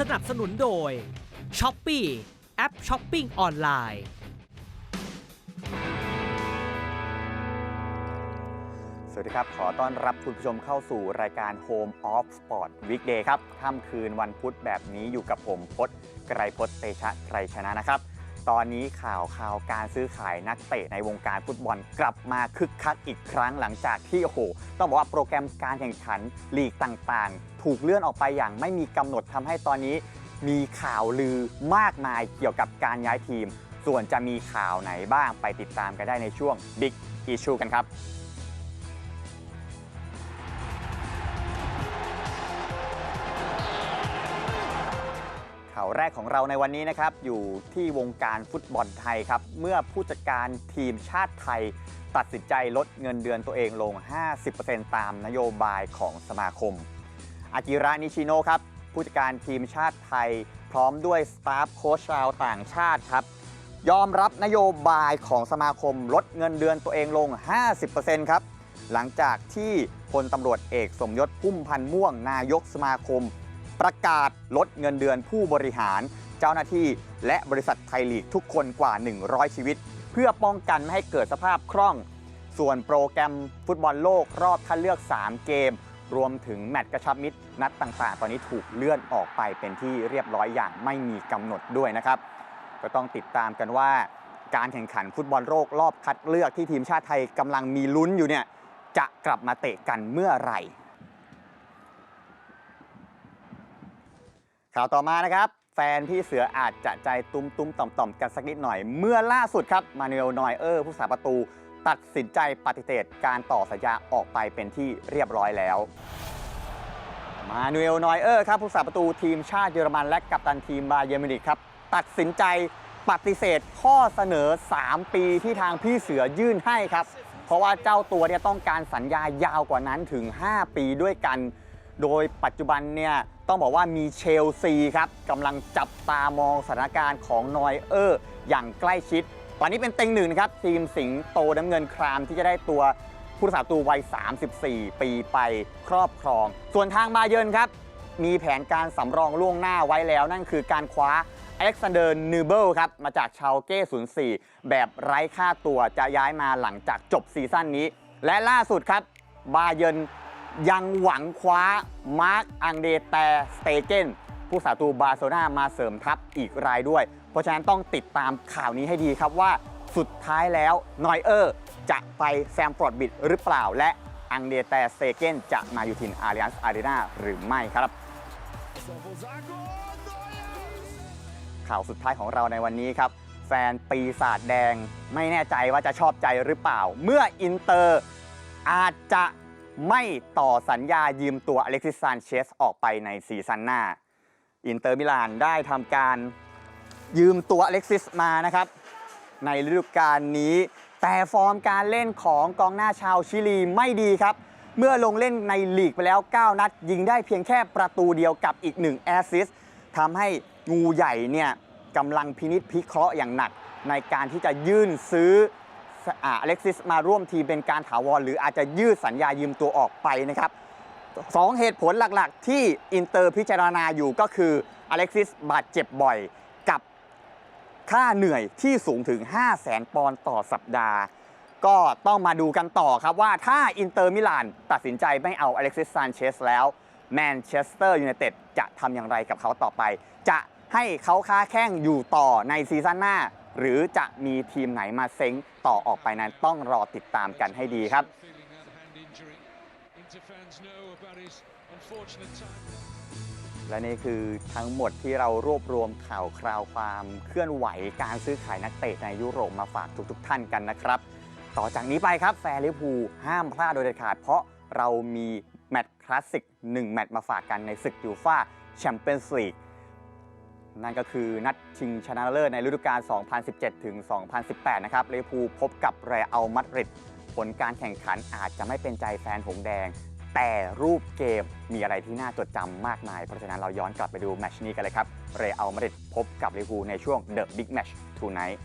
สนับสนุนโดย s h อ p e e แอปช้อปปิ้งออนไลน์ สวัสดีครับ ขอต้อนรับคุณผู้ชมเข้าสู่รายการ Home of Sport Weekday ครับ ค่ำคืนวันพุธแบบนี้อยู่กับผมพศไกรพศเตชะไกรชนะนะครับ ตอนนี้ข่าวข่าวการซื้อขายนักเตะในวงการฟุตบอลกลับมาคึกคักอีกครั้งหลังจากที่โอ้โหต้องบอกว่าโปรแกรมการแข่งขันลีกต่างๆ ถูกเลื่อนออกไปอย่างไม่มีกำหนดทำให้ตอนนี้ มีข่าวลือมากมายเกี่ยวกับการย้ายทีม ส่วนจะมีข่าวไหนบ้างไปติดตามกันได้ในช่วง Big Issue กันครับาวแรกของเราในวันนี้นะครับ อยู่ที่วงการฟุตบอลไทยครับ เมื่อผู้จัดการทีมชาติไทย ตัดสินใจลดเงินเดือนตัวเองลง 50%ตามนโยบายของสมาคม อากิระนิชิโนครับ ผู้จัดการทีมชาติไทย พร้อมด้วยสตาฟโค้ชชาวต่างชาติครับ ยอมรับนโยบายของสมาคมลดเงินเดือนตัวเองลง 50%ครับ หลังจากที่พลตำรวจเอกสมยศพุ่มพันธ์ม่วงนายกสมาคม ประกาศลดเงินเดือนผู้บริหาร เจ้าหน้าที่ และบริษัทไทยลีกทุกคนกว่า 100 ชีวิต เพื่อป้องกันไม่ให้เกิดสภาพคล่อง ส่วนโปรแกรมฟุตบอลโลกรอบคัดเลือก 3 เกม รวมถึงแมตช์กระชับมิตร นัดต่างๆ ตอนนี้ถูกเลื่อนออกไปเป็นที่เรียบร้อยอย่างไม่มีกำหนดด้วยนะครับ ก็ต้องติดตามกันว่า การแข่งขันฟุตบอลโลกรอบคัดเลือกที่ทีมชาติไทยกำลังมีลุ้นอยู่เนี่ยจะกลับมาเตะกันเมื่อไหร่ ข่าวต่อมานะครับ แฟนพี่เสืออาจจะใจตุ้มตุ้มต่อมต่อมกันสักนิดหน่อย เมื่อล่าสุดครับมานูเอลนอยเออร์ผู้สาประตู ตัดสินใจปฏิเสธการต่อสัญญาออกไปเป็นที่เรียบร้อยแล้ว มานูเอลนอยเออร์ครับผู้สาประตูทีมชาติเยอรมันและกัปตันทีมบาเยร์นมิวนิกครับตัดสินใจปฏิเสธข้อเสนอ 3 ปีที่ทางพี่เสือยื่นให้ครับ เพราะว่าเจ้าตัวเนี่ยต้องการสัญญายาวกว่านั้นถึง 5 ปีด้วยกัน โดยปัจจุบันเนี่ย ต้องบอกว่ามีเชลซีครับกำลังจับตามองสถานการณ์ของนอยเออร์อย่างใกล้ชิด ตอนนี้เป็นเต็งหนึ่งนะครับ ทีมสิงโตน้ำเงินครามที่จะได้ตัวผู้รักษาประตูวัย 34 ปีไปครอบครอง ส่วนทางบาเยิร์นครับ มีแผนการสำรองล่วงหน้าไว้แล้ว นั่นคือการคว้าอเล็กซานเดอร์นูเบิลครับ มาจากชาวเก้04 แบบไร้ค่าตัวจะย้ายมาหลังจากจบซีซั่นนี้ และล่าสุดครับบาเยิร์น ยังหวังคว้ามาร์คอังเดแตสเตเกนผู้สาตูบาร์เซโลนามาเสริมทัพอีกรายด้วย เพราะฉะนั้นต้องติดตามข่าวนี้ให้ดีครับว่าสุดท้ายแล้วนอยเออร์จะไปแซมฟอร์ดบิดหรือเปล่า และอังเดแตสเตเกนจะมาอยู่ทินอาริอันส์อารีนาหรือไม่ครับ ข่าวสุดท้ายของเราในวันนี้ครับ แฟนปีศาจแดงไม่แน่ใจว่าจะชอบใจหรือเปล่า เมื่ออินเตอร์อาจจะ ไม่ต่อสัญญายืมตัวอเล็กซิสซานเชสออกไปในซีซั่นหน้า อินเตอร์มิลานได้ทำการยืมตัวอเล็กซิสมานะครับ ในฤดูกาลนี้ แต่ฟอร์มการเล่นของกองหน้าชาวชิลีไม่ดีครับ เมื่อลงเล่นในลีกไปแล้ว 9 นัด ยิงได้เพียงแค่ประตูเดียวกับอีก1แอสซิสทำให้งูใหญ่เนี่ยกำลังพินิษพิเคราะห์อย่างหนัก ในการที่จะยื่นซื้อ อเล็กซิสมาร่วมทีมเป็นการถาวร หรืออาจจะยืดสัญญายืมตัวออกไปนะครับสองเหตุผลหลักๆ ที่อินเตอร์พิจารณาอยู่ก็คืออเล็กซิสบาดเจ็บบ่อยกับค่าเหนื่อยที่สูงถึง 5 0 0แสนปอนด์ต่อสัปดาห์ ก็ต้องมาดูกันต่อครับว่าถ้าอินเตอร์มิลานตัดสินใจไม่เอาอเล็กซิสซานเชสแล้วแมนเชสเตอร์ยูไนเต็ดจะทำอย่างไรกับเขาต่อไป จะให้เขาค้าแข้งอยู่ต่อในซีซั่นหน้า หรือจะมีทีมไหนมาเซ้งต่อออกไปนั้นต้องรอติดตามกันให้ดีครับ และนี่คือทั้งหมดที่เรารวบรวมข่าวคราวความเคลื่อนไหวการซื้อขายนักเตะในยุโรปมาฝากทุกๆท่านกันนะครับ ต่อจากนี้ไปครับแฟร์ลิพูห้ามพลาดโดยเด็ดขาด เพราะเรามีแมตช์คลาสสิก1แมตช์มาฝากกันในศึกยูฟ่าแชมเปี้ยนส์ลีก นั่นก็คือนัดชิงชนะเลิศในฤดูกาล 2017 ถึง 2018 นะครับลิเวอร์พูลพบกับเรอัลมาดริดผลการแข่งขันอาจจะไม่เป็นใจแฟนหงแดง แต่รูปเกมมีอะไรที่น่าจดจำมากมาย เพราะฉะนั้นเราย้อนกลับไปดูแมชนี้กันเลยครับ เรอัลมาดริดพบกับลิเวอร์พูลในช่วง The Big Match Tonight